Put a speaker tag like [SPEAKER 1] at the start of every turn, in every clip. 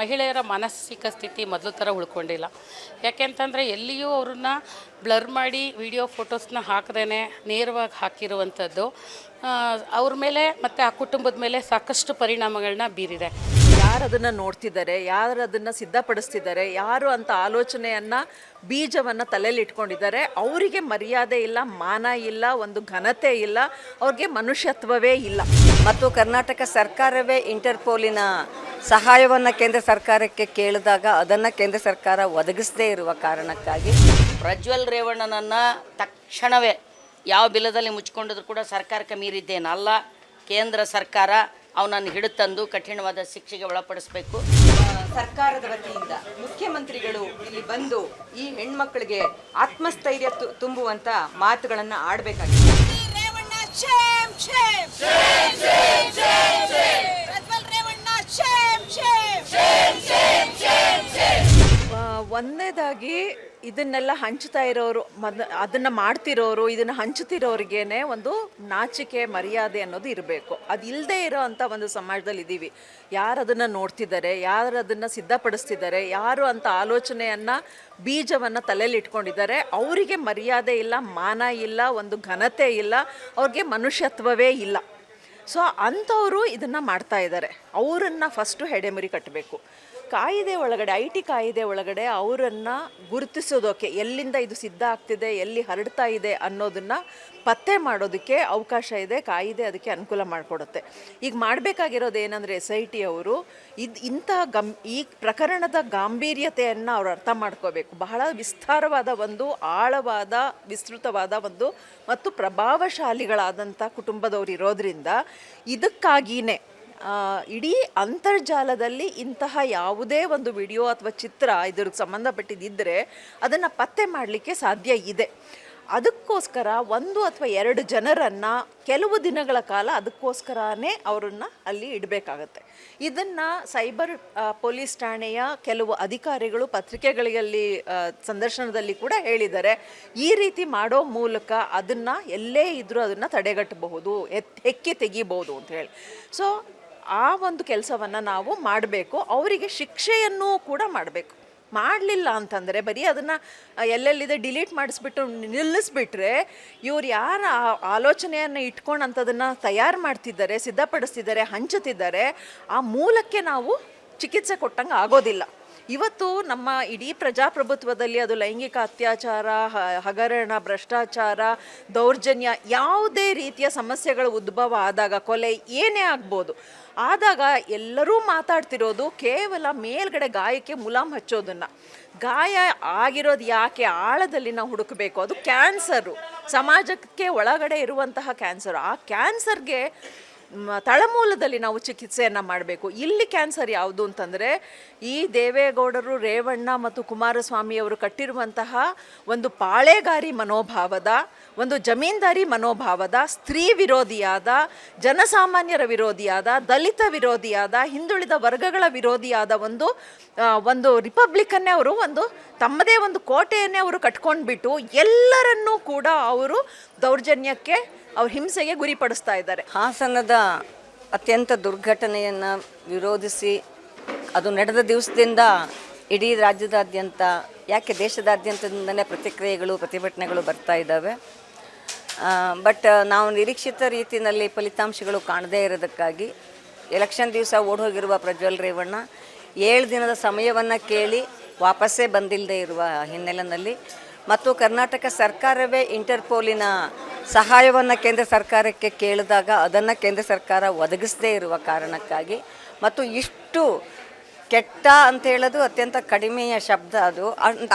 [SPEAKER 1] ಮಹಿಳೆಯರ ಮಾನಸಿಕ ಸ್ಥಿತಿ ಮೊದಲು ಥರ ಉಳ್ಕೊಂಡಿಲ್ಲ. ಯಾಕೆಂತಂದರೆ ಎಲ್ಲಿಯೂ ಅವ್ರನ್ನ ಬ್ಲರ್ ಮಾಡಿ ವಿಡಿಯೋ ಫೋಟೋಸ್ನ ಹಾಕದೇ ನೇರವಾಗಿ ಹಾಕಿರುವಂಥದ್ದು ಅವ್ರ ಮೇಲೆ ಮತ್ತು ಆ ಕುಟುಂಬದ ಮೇಲೆ ಸಾಕಷ್ಟು ಪರಿಣಾಮಗಳನ್ನ ಬೀರಿದೆ.
[SPEAKER 2] ಯಾರು ಅದನ್ನು ನೋಡ್ತಿದ್ದಾರೆ, ಯಾರು ಅದನ್ನು ಸಿದ್ಧಪಡಿಸ್ತಿದ್ದಾರೆ, ಯಾರು ಅಂತ ಆಲೋಚನೆಯನ್ನು ಬೀಜವನ್ನು ತಲೆಯಲ್ಲಿ ಇಟ್ಕೊಂಡಿದ್ದಾರೆ, ಅವರಿಗೆ ಮರ್ಯಾದೆ ಇಲ್ಲ, ಮಾನ ಇಲ್ಲ, ಒಂದು ಘನತೆ ಇಲ್ಲ, ಅವ್ರಿಗೆ ಮನುಷ್ಯತ್ವವೇ ಇಲ್ಲ.
[SPEAKER 3] ಮತ್ತು ಕರ್ನಾಟಕ ಸರ್ಕಾರವೇ ಇಂಟರ್ಪೋಲಿನ ಸಹಾಯವನ್ನು ಕೇಂದ್ರ ಸರ್ಕಾರಕ್ಕೆ ಕೇಳಿದಾಗ ಅದನ್ನು ಕೇಂದ್ರ ಸರ್ಕಾರ ಒದಗಿಸದೇ ಇರುವ ಕಾರಣಕ್ಕಾಗಿ
[SPEAKER 4] ಪ್ರಜ್ವಲ್ ರೇವಣ್ಣನನ್ನು ತಕ್ಷಣವೇ ಯಾವ ಬಿಲದಲ್ಲಿ ಮುಚ್ಕೊಂಡಿದ್ರು ಕೂಡ ಸರ್ಕಾರಕ್ಕೆ ಮೀರಿದ್ದೇನಲ್ಲ. ಕೇಂದ್ರ ಸರ್ಕಾರ ಅವನನ್ನು ಹಿಡಿತಂದು ಕಠಿಣವಾದ ಶಿಕ್ಷೆಗೆ ಒಳಪಡಿಸಬೇಕು.
[SPEAKER 5] ಸರ್ಕಾರದ ವತಿಯಿಂದ ಮುಖ್ಯಮಂತ್ರಿಗಳು ಇಲ್ಲಿ ಬಂದು ಈ ಹೆಣ್ಮಕ್ಳಿಗೆ ಆತ್ಮಸ್ಥೈರ್ಯ ತು- ತುಂಬುವಂತ ಮಾತುಗಳನ್ನ ಆಡಬೇಕಾಗಿದೆ.
[SPEAKER 2] ಒಂದನೇದಾಗಿ ಇದನ್ನೆಲ್ಲ ಹಂಚ್ತಾ ಇರೋರು, ಮದ್, ಅದನ್ನು ಮಾಡ್ತಿರೋರು, ಇದನ್ನು ಹಂಚುತ್ತಿರೋರಿಗೇನೆ ಒಂದು ನಾಚಿಕೆ, ಮರ್ಯಾದೆ ಅನ್ನೋದು ಇರಬೇಕು. ಅದು ಇಲ್ಲದೆ ಇರೋ ಅಂಥ ಒಂದು ಸಮಾಜದಲ್ಲಿ ಇದ್ದೀವಿ ಯಾರು ಅದನ್ನು ನೋಡ್ತಿದ್ದಾರೆ, ಯಾರು ಅದನ್ನು ಸಿದ್ಧಪಡಿಸ್ತಿದ್ದಾರೆ, ಯಾರು ಅಂತ ಆಲೋಚನೆಯನ್ನು, ಬೀಜವನ್ನು ತಲೆಯಲ್ಲಿ ಇಟ್ಕೊಂಡಿದ್ದಾರೆ, ಅವರಿಗೆ ಮರ್ಯಾದೆ ಇಲ್ಲ, ಮಾನ ಇಲ್ಲ, ಒಂದು ಘನತೆ ಇಲ್ಲ, ಅವ್ರಿಗೆ ಮನುಷ್ಯತ್ವವೇ ಇಲ್ಲ. ಸೊ, ಅಂಥವರು ಇದನ್ನು ಮಾಡ್ತಾ ಇದ್ದಾರೆ ಅವರನ್ನು ಫಸ್ಟು ಹೆಡೆಮುರಿ ಕಟ್ಟಬೇಕು ಕಾಯಿದೆ ಒಳಗಡೆ, ಐ ಟಿ ಕಾಯಿದೆ ಒಳಗಡೆ ಅವರನ್ನು ಗುರುತಿಸೋದಕ್ಕೆ ಎಲ್ಲಿಂದ ಇದು ಸಿದ್ಧ ಆಗ್ತಿದೆ, ಎಲ್ಲಿ ಹರಡ್ತಾ ಇದೆ ಅನ್ನೋದನ್ನು ಪತ್ತೆ ಮಾಡೋದಕ್ಕೆ ಅವಕಾಶ ಇದೆ, ಕಾಯಿದೆ ಅದಕ್ಕೆ ಅನುಕೂಲ ಮಾಡಿಕೊಡುತ್ತೆ. ಈಗ ಮಾಡಬೇಕಾಗಿರೋದು ಏನಂದರೆ ಎಸ್ ಐ ಟಿ ಅವರು, ಇದು ಇಂತಹ ಗಂ ಈ ಪ್ರಕರಣದ ಗಾಂಭೀರ್ಯತೆಯನ್ನು ಅವರು ಅರ್ಥ ಮಾಡ್ಕೋಬೇಕು. ಬಹಳ ವಿಸ್ತಾರವಾದ ಒಂದು, ಆಳವಾದ, ವಿಸ್ತೃತವಾದ ಒಂದು ಮತ್ತು ಪ್ರಭಾವಶಾಲಿಗಳಾದಂಥ ಕುಟುಂಬದವರು ಇರೋದ್ರಿಂದ ಇದಕ್ಕಾಗಿಯೇ ಇಡೀ ಅಂತರ್ಜಾಲದಲ್ಲಿ ಇಂತಹ ಯಾವುದೇ ಒಂದು ವಿಡಿಯೋ ಅಥವಾ ಚಿತ್ರ ಇದ್ರಿಗೆ ಸಂಬಂಧಪಟ್ಟಿದ್ದರೆ ಅದನ್ನು ಪತ್ತೆ ಮಾಡಲಿಕ್ಕೆ ಸಾಧ್ಯ ಇದೆ. ಅದಕ್ಕೋಸ್ಕರ ಒಂದು ಅಥವಾ ಎರಡು ಜನರನ್ನು ಕೆಲವು ದಿನಗಳ ಕಾಲ ಅದಕ್ಕೋಸ್ಕರನೇ ಅವರನ್ನು ಅಲ್ಲಿ ಇಡಬೇಕಾಗತ್ತೆ. ಇದನ್ನು ಸೈಬರ್ ಪೊಲೀಸ್ ಠಾಣೆಯ ಕೆಲವು ಅಧಿಕಾರಿಗಳು ಪತ್ರಿಕೆಗಳಲ್ಲಿ ಸಂದರ್ಶನದಲ್ಲಿ ಕೂಡ ಹೇಳಿದ್ದಾರೆ. ಈ ರೀತಿ ಮಾಡೋ ಮೂಲಕ ಅದನ್ನು ಎಲ್ಲೇ ಇದ್ದರೂ ಅದನ್ನು ತಡೆಗಟ್ಟಬಹುದು ಹೆಕ್ಕಿ ತೆಗಿಬೋದು ಅಂತ ಹೇಳಿ. ಸೊ ಆ ಒಂದು ಕೆಲಸವನ್ನು ನಾವು ಮಾಡಬೇಕು, ಅವರಿಗೆ ಶಿಕ್ಷೆಯನ್ನು ಕೂಡ ಮಾಡಬೇಕು. ಮಾಡಲಿಲ್ಲ ಅಂತಂದರೆ ಬರೀ ಅದನ್ನು ಎಲ್ಲೆಲ್ಲಿದೆ ಡಿಲೀಟ್ ಮಾಡಿಸ್ಬಿಟ್ಟು ನಿಲ್ಲಿಸ್ಬಿಟ್ರೆ ಇವ್ರು ಯಾರ ಆ- ಆಲೋಚನೆಯನ್ನು ಇಟ್ಕೊಂಡು ಅಂಥದನ್ನು ತಯಾರು ಮಾಡ್ತಿದ್ದಾರೆ, ಸಿದ್ಧಪಡಿಸ್ತಿದ್ದಾರೆ, ಹಂಚುತ್ತಿದ್ದಾರೆ, ಆ ಮೂಲಕ್ಕೆ ನಾವು ಚಿಕಿತ್ಸೆ ಕೊಟ್ಟಂಗೆ ಆಗೋದಿಲ್ಲ. ಇವತ್ತು ನಮ್ಮ ಇಡೀ ಪ್ರಜಾಪ್ರಭುತ್ವದಲ್ಲಿ ಅದು ಲೈಂಗಿಕ ಅತ್ಯಾಚಾರ ಹಗರಣ, ಭ್ರಷ್ಟಾಚಾರ, ದೌರ್ಜನ್ಯ ಯಾವುದೇ ರೀತಿಯ ಸಮಸ್ಯೆಗಳು ಉದ್ಭವ ಆದಾಗ, ಕೊಲೆ ಏನೇ ಆಗ್ಬೋದು, ಆದಾಗ ಎಲ್ಲರೂ ಮಾತಾಡ್ತಿರೋದು ಕೇವಲ ಮೇಲ್ಗಡೆ ಗಾಯಕ್ಕೆ ಮುಲಾಮ್ ಹಚ್ಚೋದನ್ನು. ಗಾಯ ಆಗಿರೋದು ಯಾಕೆ? ಆಳದಲ್ಲಿ ನಾವು ಹುಡುಕಬೇಕು. ಅದು ಕ್ಯಾನ್ಸರು. ಸಮಾಜಕ್ಕೆ ಒಳಗಡೆ ಇರುವಂತಹ ಕ್ಯಾನ್ಸರ್. ಆ ಕ್ಯಾನ್ಸರ್ಗೆ ತಳಮೂಲದಲ್ಲಿ ನಾವು ಚಿಕಿತ್ಸೆಯನ್ನು ಮಾಡಬೇಕು. ಇಲ್ಲಿ ಕ್ಯಾನ್ಸರ್ ಯಾವುದು ಅಂತಂದರೆ, ಈ ದೇವೇಗೌಡರು, ರೇವಣ್ಣ ಮತ್ತು ಕುಮಾರಸ್ವಾಮಿ ಅವರು ಕಟ್ಟಿರುವಂತಹ ಒಂದು ಪಾಳೆಗಾರಿ ಮನೋಭಾವದ, ಒಂದು ಜಮೀನ್ದಾರಿ ಮನೋಭಾವದ, ಸ್ತ್ರೀ ವಿರೋಧಿಯಾದ, ಜನಸಾಮಾನ್ಯರ ವಿರೋಧಿಯಾದ, ದಲಿತ ವಿರೋಧಿಯಾದ, ಹಿಂದುಳಿದ ವರ್ಗಗಳ ವಿರೋಧಿಯಾದ ಒಂದು ಒಂದು ರಿಪಬ್ಲಿಕನ್ನೇ ಅವರು ಒಂದು ತಮ್ಮದೇ ಒಂದು ಕೋಟೆಯನ್ನೇ ಅವರು ಕಟ್ಕೊಂಡ್ಬಿಟ್ಟು ಎಲ್ಲರನ್ನೂ ಕೂಡ ಅವರು ದೌರ್ಜನ್ಯಕ್ಕೆ ಅವ್ರ ಹಿಂಸೆಗೆ ಗುರಿಪಡಿಸ್ತಾ ಇದ್ದಾರೆ.
[SPEAKER 3] ಹಾಸನದ ಅತ್ಯಂತ ದುರ್ಘಟನೆಯನ್ನು ವಿರೋಧಿಸಿ ಅದು ನಡೆದ ದಿವಸದಿಂದ ಇಡೀ ರಾಜ್ಯದಾದ್ಯಂತ, ಯಾಕೆ ದೇಶದಾದ್ಯಂತದಿಂದಲೇ ಪ್ರತಿಕ್ರಿಯೆಗಳು, ಪ್ರತಿಭಟನೆಗಳು ಬರ್ತಾ ಇದ್ದಾವೆ. ಬಟ್ ನಾವು ನಿರೀಕ್ಷಿತ ರೀತಿಯಲ್ಲಿ ಫಲಿತಾಂಶಗಳು ಕಾಣದೇ ಇರೋದಕ್ಕಾಗಿ ಎಲೆಕ್ಷನ್ ದಿವಸ ಓಡೋಗಿರುವ ಪ್ರಜ್ವಲ್ ರೇವಣ್ಣ ಏಳು ದಿನದ ಸಮಯವನ್ನು ಕೇಳಿ ವಾಪಸ್ಸೇ ಬಂದಿಲ್ಲದೆ ಇರುವ ಹಿನ್ನೆಲೆಯಲ್ಲಿ ಮತ್ತು ಕರ್ನಾಟಕ ಸರ್ಕಾರವೇ ಇಂಟರ್ಪೋಲಿನ ಸಹಾಯವನ್ನು ಕೇಂದ್ರ ಸರ್ಕಾರಕ್ಕೆ ಕೇಳಿದಾಗ ಅದನ್ನು ಕೇಂದ್ರ ಸರ್ಕಾರ ಒದಗಿಸದೇ ಇರುವ ಕಾರಣಕ್ಕಾಗಿ ಮತ್ತು ಇಷ್ಟು ಕೆಟ್ಟ ಅಂತ ಹೇಳೋದು ಅತ್ಯಂತ ಕಡಿಮೆಯ ಶಬ್ದ ಅದು.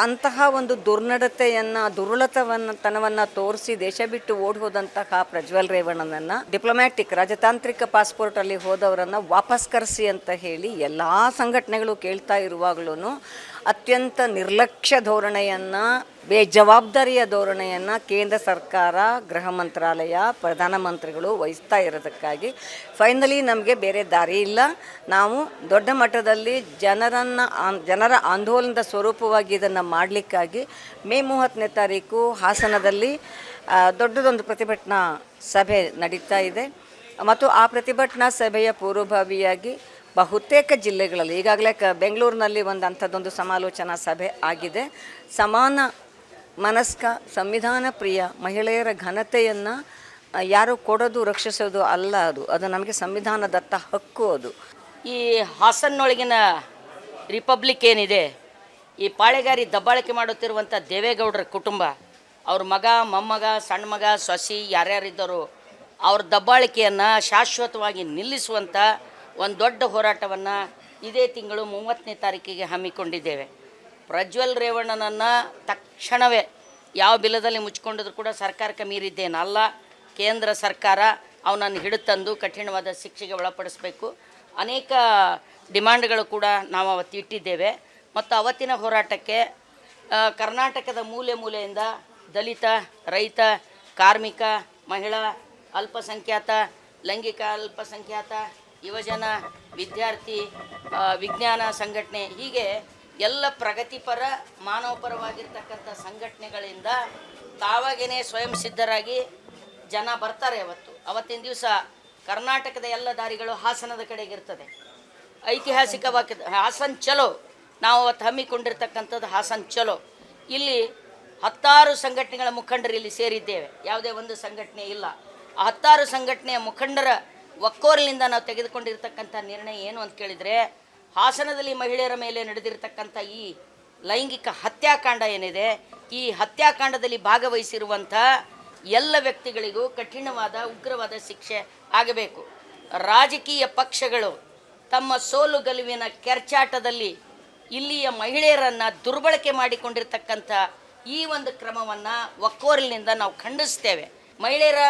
[SPEAKER 3] ಅಂತಹ ಒಂದು ದುರ್ನಡತೆಯನ್ನು ದುರ್ಲತವನ್ನು ತನವನ್ನು ತೋರಿಸಿ ದೇಶ ಬಿಟ್ಟು ಓಡಿ ಹೋದಂತಹ ಪ್ರಜ್ವಲ್ ರೇವಣ್ಣನನ್ನು ಡಿಪ್ಲೊಮ್ಯಾಟಿಕ್ ರಾಜತಾಂತ್ರಿಕ ಪಾಸ್ಪೋರ್ಟಲ್ಲಿ ಹೋದವರನ್ನು ವಾಪಸ್ ಕರೆಸಿ ಅಂತ ಹೇಳಿ ಎಲ್ಲ ಸಂಘಟನೆಗಳು ಕೇಳ್ತಾ ಇರುವಾಗಲೂ ಅತ್ಯಂತ ನಿರ್ಲಕ್ಷ್ಯ ಧೋರಣೆಯನ್ನು ಬೇಜವಾಬ್ದಾರಿಯ ಧೋರಣೆಯನ್ನು ಕೇಂದ್ರ ಸರ್ಕಾರ, ಗೃಹ ಮಂತ್ರಾಲಯ ಪ್ರಧಾನಮಂತ್ರಿಗಳು ವಹಿಸ್ತಾ ಇರೋದಕ್ಕಾಗಿ ಫೈನಲಿ ನಮಗೆ ಬೇರೆ ದಾರಿ ಇಲ್ಲ. ನಾವು ದೊಡ್ಡ ಮಟ್ಟದಲ್ಲಿ ಜನರನ್ನು ಜನರ ಆಂದೋಲನದ ಸ್ವರೂಪವಾಗಿ ಇದನ್ನು ಮಾಡಲಿಕ್ಕಾಗಿ ಮೇ ಮೂವತ್ತನೇ ತಾರೀಕು ಹಾಸನದಲ್ಲಿ ದೊಡ್ಡದೊಂದು ಪ್ರತಿಭಟನಾ ಸಭೆ ನಡೀತಾ ಇದೆ. ಮತ್ತು ಆ ಪ್ರತಿಭಟನಾ ಸಭೆಯ ಪೂರ್ವಭಾವಿಯಾಗಿ ಬಹುತೇಕ ಜಿಲ್ಲೆಗಳಲ್ಲಿ, ಈಗಾಗಲೇ ಕ, ಬೆಂಗಳೂರಿನಲ್ಲಿ ಒಂದು ಅಂಥದ್ದೊಂದು ಸಮಾಲೋಚನಾ ಸಭೆ ಆಗಿದೆ. ಸಮಾನ ಮನಸ್ಕ, ಸಂವಿಧಾನ ಪ್ರಿಯ ಮಹಿಳೆಯರ ಘನತೆಯನ್ನು ಯಾರು ಕೊಡೋದು, ರಕ್ಷಿಸೋದು ಅಲ್ಲ ಅದು. ಅದು ನಮಗೆ ಸಂವಿಧಾನದತ್ತ ಹಕ್ಕು ಅದು.
[SPEAKER 4] ಈ ಹಾಸನ್ನೊಳಗಿನ ರಿಪಬ್ಲಿಕ್ ಏನಿದೆ, ಈ ಪಾಳೆಗಾರಿ ದಬ್ಬಾಳಿಕೆ ಮಾಡುತ್ತಿರುವಂಥ ದೇವೇಗೌಡರ ಕುಟುಂಬ, ಅವ್ರ ಮಗ, ಮೊಮ್ಮಗ, ಸಣ್ಣ ಮಗ, ಸೊಸಿ, ಯಾರ್ಯಾರಿದ್ದರು, ಅವ್ರ ದಬ್ಬಾಳಿಕೆಯನ್ನು ಶಾಶ್ವತವಾಗಿ ನಿಲ್ಲಿಸುವಂಥ ಒಂದು ದೊಡ್ಡ ಹೋರಾಟವನ್ನು ಇದೇ ತಿಂಗಳು ಮೂವತ್ತನೇ ತಾರೀಕಿಗೆ ಹಮ್ಮಿಕೊಂಡಿದ್ದೇವೆ. ಪ್ರಜ್ವಲ್ ರೇವಣ್ಣನನ್ನು ತಕ್ಷಣವೇ ಯಾವ ಬಿಲದಲ್ಲಿ ಮುಚ್ಕೊಂಡಿದ್ರು ಕೂಡ ಸರ್ಕಾರಕ್ಕೆ ಮೀರಿದ್ದೇನಲ್ಲ. ಕೇಂದ್ರ ಸರ್ಕಾರ ಅವನನ್ನು ಹಿಡಿತಂದು ಕಠಿಣವಾದ ಶಿಕ್ಷೆಗೆ ಒಳಪಡಿಸಬೇಕು. ಅನೇಕ ಡಿಮಾಂಡ್ಗಳು ಕೂಡ ನಾವು ಅವತ್ತು ಇಟ್ಟಿದ್ದೇವೆ. ಮತ್ತು ಅವತ್ತಿನ ಹೋರಾಟಕ್ಕೆ ಕರ್ನಾಟಕದ ಮೂಲೆ ಮೂಲೆಯಿಂದ ದಲಿತ, ರೈತ, ಕಾರ್ಮಿಕ, ಮಹಿಳಾ, ಅಲ್ಪಸಂಖ್ಯಾತ, ಲೈಂಗಿಕ ಅಲ್ಪಸಂಖ್ಯಾತ, ಯುವಜನ, ವಿದ್ಯಾರ್ಥಿ ವಿಜ್ಞಾನ ಸಂಘಟನೆ ಹೀಗೆ ಎಲ್ಲ ಪ್ರಗತಿಪರ, ಮಾನವಪರವಾಗಿರ್ತಕ್ಕಂಥ ಸಂಘಟನೆಗಳಿಂದ ತಾವಾಗೇ ಸ್ವಯಂ ಸಿದ್ಧರಾಗಿ ಜನ ಬರ್ತಾರೆ ಅವತ್ತು. ಅವತ್ತಿನ ದಿವಸ ಕರ್ನಾಟಕದ ಎಲ್ಲ ದಾರಿಗಳು ಹಾಸನದ ಕಡೆಗೆ ಇರ್ತದೆ. ಐತಿಹಾಸಿಕವಾಗಿ ಹಾಸನ್ ಚಲೋ, ನಾವು ಅವತ್ತು ಹಮ್ಮಿಕೊಂಡಿರ್ತಕ್ಕಂಥದ್ದು ಹಾಸನ್ ಚಲೋ. ಇಲ್ಲಿ ಹತ್ತಾರು ಸಂಘಟನೆಗಳ ಮುಖಂಡರು ಇಲ್ಲಿ ಸೇರಿದ್ದೇವೆ. ಯಾವುದೇ ಒಂದು ಸಂಘಟನೆ ಇಲ್ಲ. ಆ ಹತ್ತಾರು ಸಂಘಟನೆಯ ಮುಖಂಡರ ಒಕ್ಕೋರಿನಿಂದ ನಾವು ತೆಗೆದುಕೊಂಡಿರ್ತಕ್ಕಂಥ ನಿರ್ಣಯ ಏನು ಅಂತ ಕೇಳಿದರೆ ಹಾಸನದಲ್ಲಿ ಮಹಿಳೆಯರ ಮೇಲೆ ನಡೆದಿರತಕ್ಕಂಥ ಈ ಲೈಂಗಿಕ ಹತ್ಯಾಕಾಂಡ ಏನಿದೆ, ಈ ಹತ್ಯಾಕಾಂಡದಲ್ಲಿ ಭಾಗವಹಿಸಿರುವಂಥ ಎಲ್ಲ ವ್ಯಕ್ತಿಗಳಿಗೂ ಕಠಿಣವಾದ, ಉಗ್ರವಾದ ಶಿಕ್ಷೆ ಆಗಬೇಕು. ರಾಜಕೀಯ ಪಕ್ಷಗಳು ತಮ್ಮ ಸೋಲು ಗೆಲುವಿನ ಕೆರ್ಚಾಟದಲ್ಲಿ ಇಲ್ಲಿಯ ಮಹಿಳೆಯರನ್ನು ದುರ್ಬಳಕೆ ಮಾಡಿಕೊಂಡಿರ್ತಕ್ಕಂಥ ಈ ಒಂದು ಕ್ರಮವನ್ನು ಒಕ್ಕೋರಿನಿಂದ ನಾವು ಖಂಡಿಸ್ತೇವೆ. ಮಹಿಳೆಯರ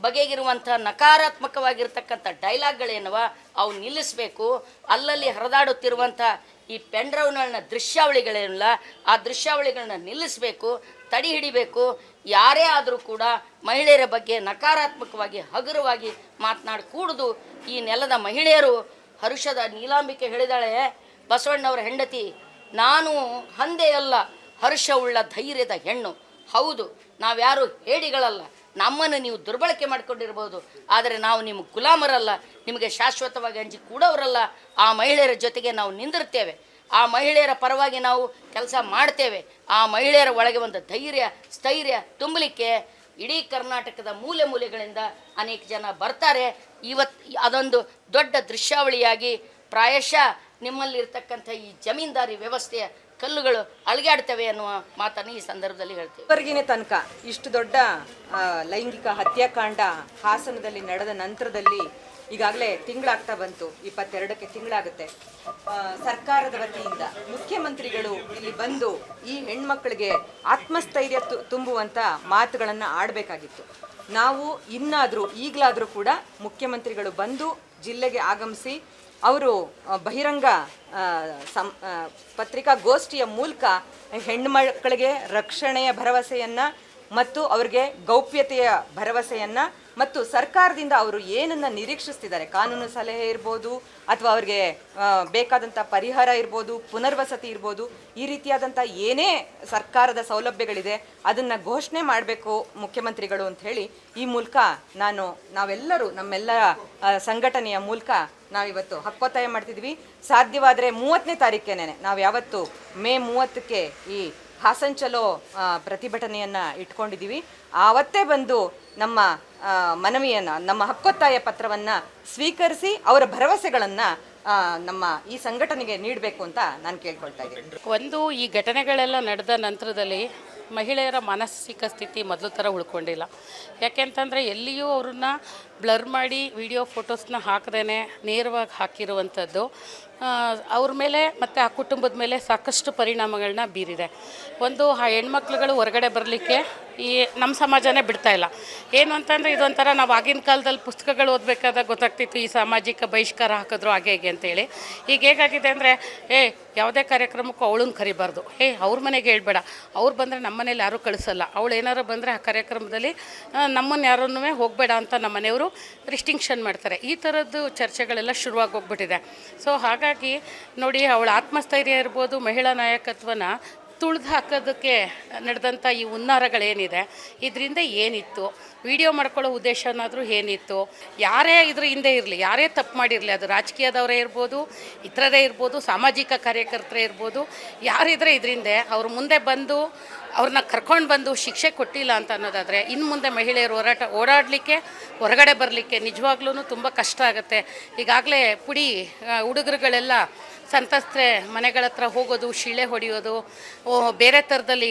[SPEAKER 4] ಬಗೆಗಿರುವಂಥ ನಕಾರಾತ್ಮಕವಾಗಿರ್ತಕ್ಕಂಥ ಡೈಲಾಗ್ಗಳೇನವ? ಅವು ನಿಲ್ಲಿಸಬೇಕು. ಅಲ್ಲಲ್ಲಿ ಹರಿದಾಡುತ್ತಿರುವಂಥ ಈ ಪೆಂಡ್ರವ್ನ ದೃಶ್ಯಾವಳಿಗಳೇನಿಲ್ಲ, ಆ ದೃಶ್ಯಾವಳಿಗಳನ್ನ ನಿಲ್ಲಿಸಬೇಕು, ತಡಿ ಹಿಡಿಬೇಕು. ಯಾರೇ ಆದರೂ ಕೂಡ ಮಹಿಳೆಯರ ಬಗ್ಗೆ ನಕಾರಾತ್ಮಕವಾಗಿ, ಹಗುರವಾಗಿ ಮಾತನಾಡಿ ಕೂಡುದು ಈ ನೆಲದ ಮಹಿಳೆಯರು. ಹರುಷದ ನೀಲಾಂಬಿಕೆ ಹೇಳಿದಾಳೆ, ಬಸವಣ್ಣವರ ಹೆಂಡತಿ, ನಾನು ಹಂದೆಯಲ್ಲ, ಹರ್ಷವುಳ್ಳ ಧೈರ್ಯದ ಹೆಣ್ಣು. ಹೌದು, ನಾವ್ಯಾರು ಹೇಡಿಗಳಲ್ಲ. ನಮ್ಮನ್ನು ನೀವು ದುರ್ಬಳಕೆ ಮಾಡಿಕೊಂಡಿರ್ಬೋದು. ಆದರೆ ನಾವು ನಿಮ್ಮ ಗುಲಾಮರಲ್ಲ, ನಿಮಗೆ ಶಾಶ್ವತವಾಗಿ ಅಂಜಿ ಕೂಡೋರಲ್ಲ ಆ ಮಹಿಳೆಯರ ಜೊತೆಗೆ ನಾವು ನಿಂದಿರ್ತೇವೆ. ಆ ಮಹಿಳೆಯರ ಪರವಾಗಿ ನಾವು ಕೆಲಸ ಮಾಡ್ತೇವೆ. ಆ ಮಹಿಳೆಯರ ಒಳಗೆ ಒಂದು ಧೈರ್ಯ, ಸ್ಥೈರ್ಯ ತುಂಬಲಿಕ್ಕೆ ಇಡೀ ಕರ್ನಾಟಕದ ಮೂಲೆ ಮೂಲೆಗಳಿಂದ ಅನೇಕ ಜನ ಬರ್ತಾರೆ. ಇವತ್ತು ಅದೊಂದು ದೊಡ್ಡ ದೃಶ್ಯಾವಳಿಯಾಗಿ ಪ್ರಾಯಶಃ ನಿಮ್ಮಲ್ಲಿರ್ತಕ್ಕಂಥ ಈ ಜಮೀನ್ದಾರಿ ವ್ಯವಸ್ಥೆಯ ಕಲ್ಲುಗಳು ಅಳಗಾಡ್ತವೆ ಅನ್ನುವ ಮಾತನ್ನು ಈ ಸಂದರ್ಭದಲ್ಲಿ ಹೇಳ್ತೀವಿ.
[SPEAKER 5] ಇವರಿಗಿನ ತನಕ ಇಷ್ಟು ದೊಡ್ಡ ಲೈಂಗಿಕ ಹತ್ಯಾಕಾಂಡ ಹಾಸನದಲ್ಲಿ ನಡೆದ ನಂತರದಲ್ಲಿ ಈಗಾಗಲೇ ತಿಂಗಳಾಗ್ತಾ ಬಂತು, ಇಪ್ಪತ್ತೆರಡಕ್ಕೆ ತಿಂಗಳಾಗುತ್ತೆ. ಸರ್ಕಾರದ ವತಿಯಿಂದ ಮುಖ್ಯಮಂತ್ರಿಗಳು ಇಲ್ಲಿ ಬಂದು ಈ ಹೆಣ್ಮಕ್ಳಿಗೆ ಆತ್ಮಸ್ಥೈರ್ಯ ತು- ತುಂಬುವಂತ ಮಾತುಗಳನ್ನು ಆಡಬೇಕಾಗಿತ್ತು. ನಾವು ಇನ್ನಾದರೂ, ಈಗಲಾದರೂ ಕೂಡ ಮುಖ್ಯಮಂತ್ರಿಗಳು ಬಂದು ಜಿಲ್ಲೆಗೆ ಆಗಮಿಸಿ ಅವರು ಬಹಿರಂಗ ಸಂ ಪತ್ರಿಕಾಗೋಷ್ಠಿಯ ಮೂಲಕ ಹೆಣ್ಮಕ್ಕಳಿಗೆ ರಕ್ಷಣೆಯ ಭರವಸೆಯನ್ನು ಮತ್ತು ಅವರಿಗೆ ಗೌಪ್ಯತೆಯ ಭರವಸೆಯನ್ನ ಮತ್ತು ಸರ್ಕಾರದಿಂದ ಅವರು ಏನನ್ನ ನಿರೀಕ್ಷಿಸ್ತಿದ್ದಾರೆ? ಕಾನೂನು ಸಲಹೆ ಇರ್ಬೋದು, ಅಥವಾ ಅವ್ರಿಗೆ ಬೇಕಾದಂಥ ಪರಿಹಾರ ಇರ್ಬೋದು, ಪುನರ್ವಸತಿ ಇರ್ಬೋದು, ಈ ರೀತಿಯಾದಂಥ ಏನೇ ಸರ್ಕಾರದ ಸೌಲಭ್ಯಗಳಿದೆ, ಅದನ್ನು ಘೋಷಣೆ ಮಾಡಬೇಕು ಮುಖ್ಯಮಂತ್ರಿಗಳು ಅಂತ ಹೇಳಿ, ಈ ಮೂಲಕ ನಾನು, ನಾವೆಲ್ಲರೂ, ನಮ್ಮೆಲ್ಲ ಸಂಘಟನೆಯ ಮೂಲಕ ನಾವಿವತ್ತು ಹಕ್ಕೊತ್ತಾಯ ಮಾಡ್ತಿದ್ವಿ. ಸಾಧ್ಯವಾದರೆ ಮೂವತ್ತನೇ ತಾರೀಕೇನೆ ನಾವು ಯಾವತ್ತು ಮೇ ಮೂವತ್ತಕ್ಕೆ ಈ ಹಾಸನ್ ಚಲೋ ಪ್ರತಿಭಟನೆಯನ್ನು ಇಟ್ಕೊಂಡಿದ್ದೀವಿ ಆವತ್ತೇ ಬಂದು ನಮ್ಮ ಮನವಿಯನ್ನು, ನಮ್ಮ ಹಕ್ಕೊತ್ತಾಯ ಪತ್ರವನ್ನು ಸ್ವೀಕರಿಸಿ ಅವರ ಭರವಸೆಗಳನ್ನು ನಮ್ಮ ಈ ಸಂಘಟನೆಗೆ ನೀಡಬೇಕು ಅಂತ ನಾನು ಕೇಳ್ಕೊಳ್ತಾ ಇದ್ದೀನಿ.
[SPEAKER 1] ಒಂದು ಈ ಘಟನೆಗಳೆಲ್ಲ ನಡೆದ ನಂತರದಲ್ಲಿ ಮಹಿಳೆಯರ ಮಾನಸಿಕ ಸ್ಥಿತಿ ಮೊದಲು ಥರ ಉಳ್ಕೊಂಡಿಲ್ಲ. ಯಾಕೆಂತಂದರೆ ಎಲ್ಲಿಯೂ ಅವ್ರನ್ನ ಬ್ಲರ್ ಮಾಡಿ ವಿಡಿಯೋ ಫೋಟೋಸ್ನ ಹಾಕದೇ ನೇರವಾಗಿ ಹಾಕಿರುವಂಥದ್ದು. ಅವ್ರ ಮೇಲೆ ಮತ್ತು ಆ ಕುಟುಂಬದ ಮೇಲೆ ಸಾಕಷ್ಟು ಪರಿಣಾಮಗಳನ್ನ ಬೀರಿದೆ. ಒಂದು ಆ ಹೆಣ್ಮಕ್ಳುಗಳು ಹೊರಗಡೆ ಬರಲಿಕ್ಕೆ ಈ ನಮ್ಮ ಸಮಾಜನೇ ಬಿಡ್ತಾ ಇಲ್ಲ. ಏನು ಅಂತಂದರೆ ಇದೊಂಥರ ನಾವು ಆಗಿನ ಕಾಲದಲ್ಲಿ ಪುಸ್ತಕಗಳು ಓದಬೇಕಾದಾಗ ಗೊತ್ತಾಗ್ತಿತ್ತು ಈ ಸಾಮಾಜಿಕ ಬಹಿಷ್ಕಾರ ಹಾಕಿದ್ರು ಹಾಗೆ ಹೇಗೆ ಅಂತೇಳಿ. ಈಗ ಹೇಗಾಗಿದೆ ಅಂದರೆ, ಏ ಯಾವುದೇ ಕಾರ್ಯಕ್ರಮಕ್ಕೂ ಅವಳನ್ನ ಕರಿಬಾರ್ದು. ಹೇ, ಅವ್ರ ಮನೆಗೆ ಹೇಳ್ಬೇಡ. ಅವ್ರು ಬಂದರೆ ನಮ್ಮ ಮನೇಲಿ ಯಾರೂ ಕಳಿಸಲ್ಲ. ಅವಳು ಏನಾರು ಬಂದರೆ ಆ ಕಾರ್ಯಕ್ರಮದಲ್ಲಿ ನಮ್ಮನ್ನು ಯಾರನ್ನೂ ಹೋಗಬೇಡ ಅಂತ ನಮ್ಮ ಮನೆಯವರು ರಿಸ್ಟಿಂಕ್ಷನ್ ಮಾಡ್ತಾರೆ. ಈ ಥರದ್ದು ಚರ್ಚೆಗಳೆಲ್ಲ ಶುರುವಾಗಿ ಹೋಗ್ಬಿಟ್ಟಿದೆ. ಸೊ ಹಾಗಾಗಿ ನೋಡಿ, ಅವಳ ಆತ್ಮಸ್ಥೈರ್ಯ ಇರ್ಬೋದು, ಮಹಿಳಾ ನಾಯಕತ್ವನ ತುಳಿದು ಹಾಕೋದಕ್ಕೆ ನಡೆದಂಥ ಈ ಹುನ್ನಾರಗಳೇನಿದೆ, ಇದರಿಂದ ಏನಿತ್ತು? ವಿಡಿಯೋ ಮಾಡ್ಕೊಳ್ಳೋ ಉದ್ದೇಶನಾದರೂ ಏನಿತ್ತು? ಯಾರೇ ಇದ್ರ ಹಿಂದೆ ಇರಲಿ, ಯಾರೇ ತಪ್ಪು ಮಾಡಿರಲಿ, ಅದು ರಾಜಕೀಯದವರೇ ಇರ್ಬೋದು, ಇತರರೇ ಇರ್ಬೋದು, ಸಾಮಾಜಿಕ ಕಾರ್ಯಕರ್ತರೇ ಇರ್ಬೋದು, ಯಾರಿದ್ರೆ ಇದರಿಂದ ಅವ್ರ ಮುಂದೆ ಬಂದು ಅವ್ರನ್ನ ಕರ್ಕೊಂಡು ಬಂದು ಶಿಕ್ಷೆ ಕೊಟ್ಟಿಲ್ಲ ಅಂತ ಅನ್ನೋದಾದರೆ ಇನ್ನು ಮುಂದೆ ಮಹಿಳೆಯರು ಹೋರಾಟ, ಓಡಾಡಲಿಕ್ಕೆ, ಹೊರಗಡೆ ಬರಲಿಕ್ಕೆ ನಿಜವಾಗ್ಲೂ ತುಂಬ ಕಷ್ಟ ಆಗುತ್ತೆ. ಈಗಾಗಲೇ ಪುಡಿ ಹುಡುಗರುಗಳೆಲ್ಲ ಸಂತಸ್ತ್ರೆ ಮನೆಗಳ ಹತ್ರ ಹೋಗೋದು, ಶಿಳೆ ಹೊಡೆಯೋದು ಬೇರೆ ಥರದಲ್ಲಿ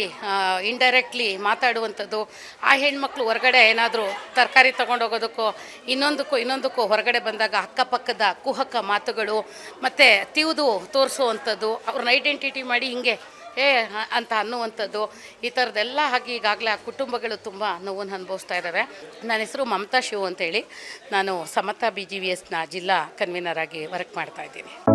[SPEAKER 1] ಇಂಡೈರೆಕ್ಟ್ಲಿ ಮಾತಾಡುವಂಥದ್ದು, ಆ ಹೆಣ್ಮಕ್ಳು ಹೊರಗಡೆ ಏನಾದರೂ ತರಕಾರಿ ತೊಗೊಂಡೋಗೋದಕ್ಕೋ, ಇನ್ನೊಂದಕ್ಕೂ ಇನ್ನೊಂದಕ್ಕೂ ಹೊರಗಡೆ ಬಂದಾಗ ಅಕ್ಕಪಕ್ಕದ ಕುಹಕ ಮಾತುಗಳು, ಮತ್ತು ತಿವಿದು ತೋರಿಸುವಂಥದ್ದು, ಅವ್ರನ್ನ ಐಡೆಂಟಿಟಿ ಮಾಡಿ ಹಿಂಗೆ ಏ, ಅಂತ ಅನ್ನುವಂಥದ್ದು ಈ ಥರದ್ದೆಲ್ಲ ಹಾಗೆ ಈಗಾಗಲೇ ಆ ಕುಟುಂಬಗಳು ತುಂಬ ನೋವನ್ನು ಅನುಭವಿಸ್ತಾ ಇದ್ದಾರೆ. ನನ್ನ ಹೆಸರು ಮಮತಾ ಶಿವು ಅಂತೇಳಿ. ನಾನು ಸಮತಾ ಬಿ ಜಿ ವಿ ಎಸ್ನ ಜಿಲ್ಲಾ ಕನ್ವೀನರ್ ಆಗಿ ವರ್ಕ್ ಮಾಡ್ತಾ ಇದ್ದೀನಿ.